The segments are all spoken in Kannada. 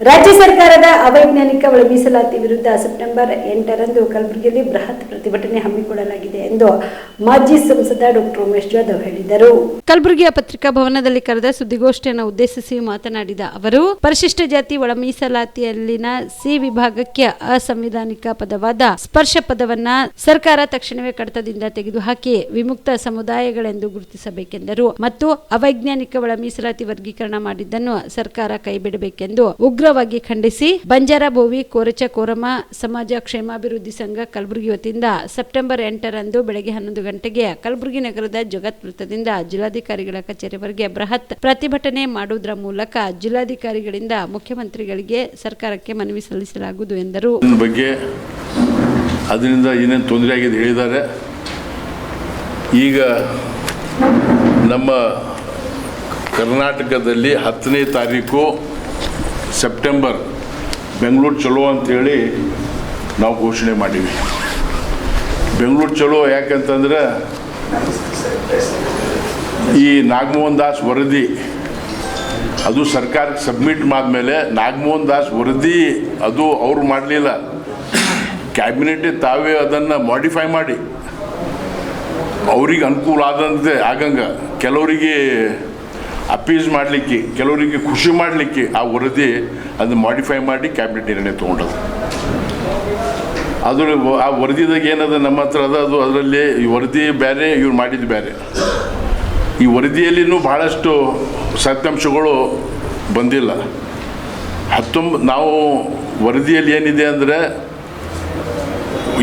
ರಾಜ್ಯ ಸರ್ಕಾರದ ಅವೈಜ್ಞಾನಿಕ ಒಳ ಮೀಸಲಾತಿ ವಿರುದ್ಧ ಸೆಪ್ಟೆಂಬರ್ ಎಂಟರಂದು ಕಲಬುರಗಿಯಲ್ಲಿ ಬೃಹತ್ ಪ್ರತಿಭಟನೆ ಹಮ್ಮಿಕೊಳ್ಳಲಾಗಿದೆ ಎಂದು ಮಾಜಿ ಸಂಸದ ಡಾಕ್ಟರ್ ಉಮೇಶ್ ಜಾಧವ್ ಹೇಳಿದರು. ಕಲಬುರಗಿಯ ಪತ್ರಿಕಾ ಭವನದಲ್ಲಿ ಕರೆದ ಸುದ್ದಿಗೋಷ್ಠಿಯನ್ನು ಉದ್ದೇಶಿಸಿ ಮಾತನಾಡಿದ ಅವರು, ಪರಿಶಿಷ್ಟ ಜಾತಿ ಒಳ ಮೀಸಲಾತಿಯಲ್ಲಿನ ಸಿ ವಿಭಾಗಕ್ಕೆ ಅಸಂವಿಧಾನಿಕ ಪದವಾದ ಸ್ಪರ್ಶ ಪದವನ್ನ ಸರ್ಕಾರ ತಕ್ಷಣವೇ ಕಡತದಿಂದ ತೆಗೆದುಹಾಕಿ ವಿಮುಕ್ತ ಸಮುದಾಯಗಳೆಂದು ಗುರುತಿಸಬೇಕೆಂದರು ಮತ್ತು ಅವೈಜ್ಞಾನಿಕ ಒಳ ಮೀಸಲಾತಿ ವರ್ಗೀಕರಣ ಮಾಡಿದ್ದನ್ನು ಸರ್ಕಾರ ಕೈಬಿಡಬೇಕೆಂದು ಉಗ್ರವಾಗಿ ಖಂಡಿಸಿ. ಬಂಜಾರ, ಬೋವಿ, ಕೋರಚ, ಕೋರಮ, ಸಮಾಜ ಕ್ಷೇಮಾಭಿವೃದ್ಧಿ ಸಂಘ ಕಲಬುರಗಿ ವತಿಯಿಂದ ಸೆಪ್ಟೆಂಬರ್ ಎಂಟರಂದು ಬೆಳಗ್ಗೆ ಹನ್ನೊಂದು ಗಂಟೆಗೆ ಕಲಬುರಗಿ ನಗರದ ಜಗತ್ ವೃತ್ತದಿಂದ ಜಿಲ್ಲಾಧಿಕಾರಿಗಳ ಕಚೇರಿವರೆಗೆ ಬೃಹತ್ ಪ್ರತಿಭಟನೆ ಮಾಡುವುದರ ಮೂಲಕ ಜಿಲ್ಲಾಧಿಕಾರಿಗಳಿಂದ ಮುಖ್ಯಮಂತ್ರಿಗಳಿಗೆ ಸರ್ಕಾರಕ್ಕೆ ಮನವಿ ಸಲ್ಲಿಸಲಾಗುವುದು ಎಂದರು. ಬಗ್ಗೆ ಅದರಿಂದ ಏನೇನು ತೊಂದರೆ ಆಗಿದೆ ಹೇಳಿದ್ದಾರೆ. ಈಗ ನಮ್ಮ ಕರ್ನಾಟಕದಲ್ಲಿ ಹತ್ತನೇ ತಾರೀಕು ಸೆಪ್ಟೆಂಬರ್ ಬೆಂಗಳೂರು ಚಲೋ ಅಂಥೇಳಿ ನಾವು ಘೋಷಣೆ ಮಾಡೀವಿ ಬೆಂಗಳೂರು ಚಲೋ ಯಾಕಂತಂದ್ರೆ ಈ ನಾಗಮೋಹನ್ ದಾಸ್ ವರದಿ, ಅದು ಸರ್ಕಾರಕ್ಕೆ ಸಬ್ಮಿಟ್ ಮಾಡಿದ್ಮೇಲೆ ನಾಗಮೋಹನ್ ದಾಸ್ ವರದಿ ಅದು ಅವರು ಮಾಡಲಿಲ್ಲ. ಕ್ಯಾಬಿನೆಟ್ ತಾವೇ ಅದನ್ನು ಮಾಡಿಫೈ ಮಾಡಿ. ಅವ್ರಿಗೆ ಅನುಕೂಲ ಆದಂತೆ ಆಗಂಗ. ಕೆಲವರಿಗೆ ಅಪೀಸ್ ಮಾಡಲಿಕ್ಕೆ, ಕೆಲವರಿಗೆ ಖುಷಿ ಮಾಡಲಿಕ್ಕೆ ಆ ವರದಿ ಅದನ್ನು ಮಾಡಿಫೈ ಮಾಡಿ ಕ್ಯಾಬಿನೆಟ್ ನಿರ್ಣಯ ತೊಗೊಂಡದು ಅದ್ರ ಆ ವರದಿದಾಗ ಏನದ ನಮ್ಮ ಹತ್ರ ಅದ, ಅದು ಅದರಲ್ಲಿ ಈ ವರದಿ ಬೇರೆ ಇವ್ರು ಮಾಡಿದ್ದು ಬೇರೆ ಈ ವರದಿಯಲ್ಲಿನೂ ಭಾಳಷ್ಟು ಸತ್ಯಾಂಶಗಳು ಬಂದಿಲ್ಲ. ಹತ್ತೊಂಬ, ನಾವು ವರದಿಯಲ್ಲಿ ಏನಿದೆ ಅಂದರೆ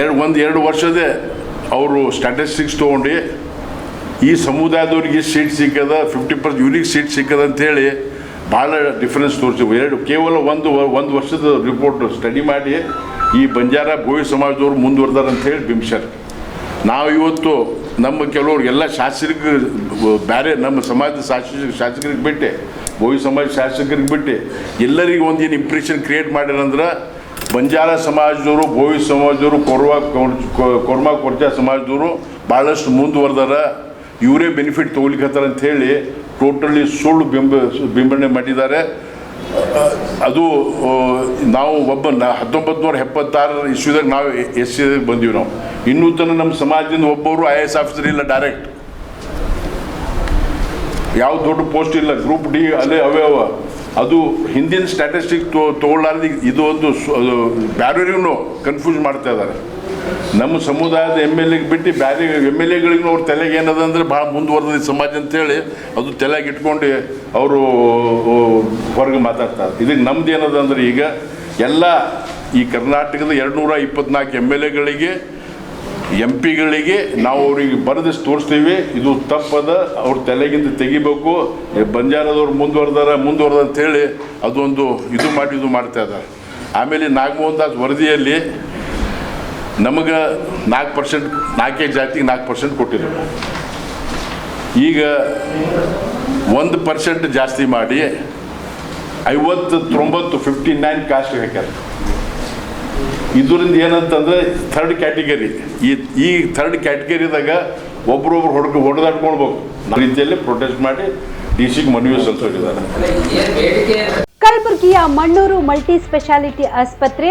ಎರಡು ಒಂದು ಎರಡು ವರ್ಷದೇ ಅವರು ಸ್ಟ್ಯಾಟಿಸ್ಟಿಕ್ಸ್ ತೊಗೊಂಡು ಈ ಸಮುದಾಯದವ್ರಿಗೆ ಸೀಟ್ ಸಿಕ್ಕದ ಫಿಫ್ಟಿ ಪರ್ಸೆಂಟ್ ಯೂನಿಕ್ ಸೀಟ್ ಸಿಕ್ಕದ ಅಂತೇಳಿ ಭಾಳ ಡಿಫ್ರೆನ್ಸ್ ತೋರಿಸಿ ಎರಡು, ಕೇವಲ ಒಂದು ಒಂದು ವರ್ಷದ ರಿಪೋರ್ಟ್ ಸ್ಟಡಿ ಮಾಡಿ ಈ ಬಂಜಾರ ಭೋವಿ ಸಮಾಜದವ್ರು ಮುಂದುವರೆದಾರ ಅಂತೇಳಿ ಬಿಂಬಿಸ್ಯಾರ ನಾವು ಇವತ್ತು ನಮ್ಮ ಕೆಲವ್ರು ಎಲ್ಲ ಶಾಸಕರಿಗೆ ಬೇರೆ ನಮ್ಮ ಸಮಾಜದ ಶಾಸಕ, ಶಾಸಕರಿಗೆ ಬಿಟ್ಟೆ, ಭೋವಿ ಸಮಾಜ ಶಾಸಕರಿಗೆ ಬಿಟ್ಟು. ಎಲ್ಲರಿಗೂ ಒಂದೇನು ಇಂಪ್ರೆಷನ್ ಕ್ರಿಯೇಟ್ ಮಾಡ್ಯಾರಂದ್ರೆ ಬಂಜಾರ ಸಮಾಜದವರು, ಭೋವಿ ಸಮಾಜದವರು, ಕೊರ್ವಾ ಕೊರ್ಮಾ ಕೊರ್ಜಾ ಸಮಾಜದವರು ಭಾಳಷ್ಟು ಮುಂದುವರೆದಾರ. ಇವರೇ ಬೆನಿಫಿಟ್ ತೊಗೊಲಿಕ್ಕತ್ತಾರ ಅಂತ ಹೇಳಿ ಟೋಟಲಿ ಸುಳ್ಳು ಬಿಂಬ ಬಿಂಬಣೆ ಮಾಡಿದ್ದಾರೆ. ಅದು ನಾವು ಒಬ್ಬ ಹತ್ತೊಂಬತ್ತು ನೂರ ಎಪ್ಪತ್ತಾರರ ಇಸ್ವಿದಾಗ ನಾವು ಎಸ್ ಸಿ ಬಂದೀವಿ ನಾವು. ಇನ್ನೂ ತನಕ ನಮ್ಮ ಸಮಾಜದಿಂದ ಒಬ್ಬರು ಐ ಎ ಎಸ್ ಆಫೀಸರ್ ಇಲ್ಲ ಡೈರೆಕ್ಟ್. ಯಾವ ದೊಡ್ಡ ಪೋಸ್ಟ್ ಇಲ್ಲ, ಗ್ರೂಪ್ ಡಿ ಅಲ್ಲೇ ಅವೇ ಅವ. ಅದು ಹಿಂದಿನ ಸ್ಟ್ಯಾಟಿಸ್ಟಿಕ್ ತೊಗೊಳ್ಳಾರ್ದು ಇದು ಒಂದು ಬೇರೆಯವ್ರಿಗೂ ಕನ್ಫ್ಯೂಸ್ ಮಾಡ್ತಾ ಇದ್ದಾರೆ. ನಮ್ಮ ಸಮುದಾಯದ ಎಂ ಎಲ್ ಎಗೆ ಬಿಟ್ಟು ಬೇರೆ ಎಂ ಎಲ್ ಎಗಳಿಗೂ ಅವ್ರ ತಲೆಗೆ ಏನದ ಅಂದರೆ ಭಾಳ ಮುಂದುವರೆದ ಸಮಾಜ ಅಂತೇಳಿ ಅದು ತಲೆಗೆ ಇಟ್ಕೊಂಡು ಅವರು ಹೊರಗೆ ಮಾತಾಡ್ತಾರೆ ಇದಕ್ಕೆ ನಮ್ದು ಈಗ ಎಲ್ಲ ಈ ಕರ್ನಾಟಕದ ಎರಡು ನೂರ ಇಪ್ಪತ್ನಾಲ್ಕು ಎಂ ಎಲ್ ಎಗಳಿಗೆ ಎಂ ಪಿಗಳಿಗೆ ನಾವು ಅವ್ರಿಗೆ ಬರೆದಿಷ್ಟು ತೋರಿಸ್ತೀವಿ. ಇದು ತಪ್ಪದ, ಅವ್ರ ತಲೆಗಿಂದ ತೆಗಿಬೇಕು. ಬಂಜಾರದವ್ರು ಮುಂದುವರೆದಾರ, ಮುಂದುವರೆದ ಅಂತೇಳಿ ಅದೊಂದು ಇದು ಮಾಡಿ, ಇದು ಮಾಡ್ತಾ ಇದ್ದಾರೆ. ಆಮೇಲೆ ನಾಗಮೋಹನ್ ದಾಸ್ ವರದಿಯಲ್ಲಿ ನಮಗೆ ನಾಲ್ಕು ಪರ್ಸೆಂಟ್, ನಾಲ್ಕೇ ಜಾತಿಗೆ ನಾಲ್ಕು ಪರ್ಸೆಂಟ್ ಕೊಟ್ಟಿದ್ರು. ಈಗ ಒಂದು ಪರ್ಸೆಂಟ್ ಜಾಸ್ತಿ ಮಾಡಿ ಐವತ್ತು ತೊಂಬತ್ತು ಫಿಫ್ಟಿ ನೈನ್ ಕಾಸ್ಟ್ ಹಾಕ್ಯಾರ. ಇದರಿಂದ ಏನಂತಂದ್ರೆ ಥರ್ಡ್ ಕ್ಯಾಟಗರಿ ಈ ಈ ಥರ್ಡ್ ಕ್ಯಾಟಗರಿದಾಗ ಒಬ್ರೊಬ್ರು ಹೊಡ್ಕೊ ಹೊಡೆದಾಡ್ಕೊಳ್ಬೇಕು. ರೀತಿಯಲ್ಲಿ ಪ್ರೊಟೆಸ್ಟ್ ಮಾಡಿ ಡಿ ಸಿಗೆ ಮನವಿ ಸಲ್ಲಿಸಿದ್ದಾರೆ ಕಲಬುರಗಿಯ ಮಣ್ಣೂರು ಮಲ್ಟಿ ಸ್ಪೆಷಾಲಿಟಿ ಆಸ್ಪತ್ರೆ